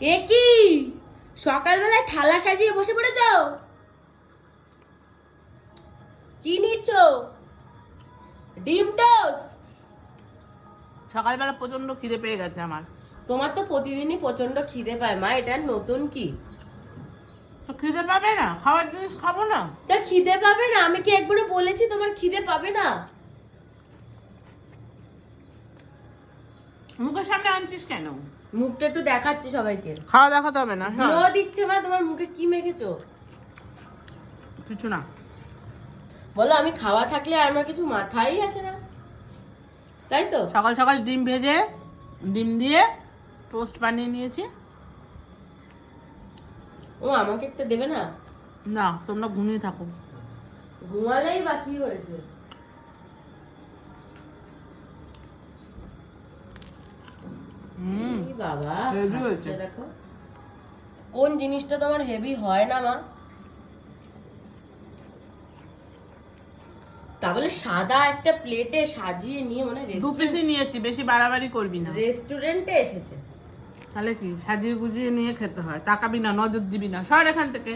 এ কি? সকালবেলায় থালা সাজিয়ে বসে পড়েছ? কি নিচ্ছ? ডিম টোস সকালবেলা প্রচণ্ড খিদে পেয়ে গেছে আমার। তোমার তো প্রতিদিনই প্রচণ্ড খিদে পায় মা। এটা নতুন কি? খিদে পাবে না? খাওয়ার জিনিস খাব না? তা খিদে পাবে না? আমি কি একবারে বলেছি তোমার খিদে পাবে না? মুখের সামনে আনছিস কেন? মুখটা একটু দেখাচ্ছি সবাইকে। খাওয়া দেখাতে হবে না হ্যাঁ। গ্লো দিচ্ছে মা তোমার মুখে কি মেখেছো? কিছু না। বলো আমি খাওয়া থাকলে আর আমার কিছু মাথায় আসে না। তাই তো? সকাল সকাল ডিম ভেজে ডিম দিয়ে টোস্ট বানিয়ে নিয়েছি। ও আমাকে একটা দেবে না? না তোমরা ঘুমিয়ে থাকো। ঘুমালেই বা কি হয়েছে হুম এই বাবা। দেখো। কোন জিনিসটা তোমার হেভি হয় না মা? তা বলে সাদা একটা প্লেটে সাজিয়ে নিয়ে মানে দু পিসই নিয়েছি বেশি বাড়াবাড়ি করবি না। রেস্টুরেন্টে এসেছে। তাহলে কি? সাজিয়ে গুজিয়ে নিয়ে খেতে হয়। তাকাবি না নজর দিবি না। সর এখান থেকে।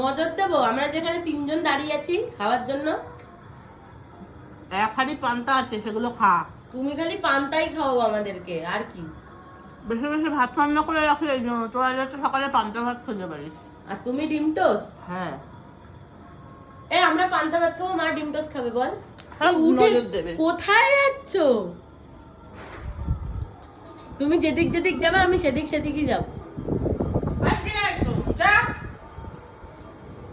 নজর দেবো? আমরা যেখানে তিনজন দাঁড়িয়ে আছি খাওয়ার জন্য? এক হাড়ি পান্তা আছে সেগুলো খা। তুমি খালি পান্তাই খাওয়াবো আমাদেরকে আর কি? বেশি বেশি ভাত রান্না করে রাখি এই জন্য। তোরা যাতে সকালে পান্তা ভাত খেতে পারিস। আর তুমি ডিম টোস হ্যাঁ। এ আমরা পান্তা ভাত খাব মা ডিম টোস খাবে বল। দেবে। কোথায় যাচ্ছ? তুমি যেদিক যেদিক যাবে আমি সেদিক সেদিকই যাব।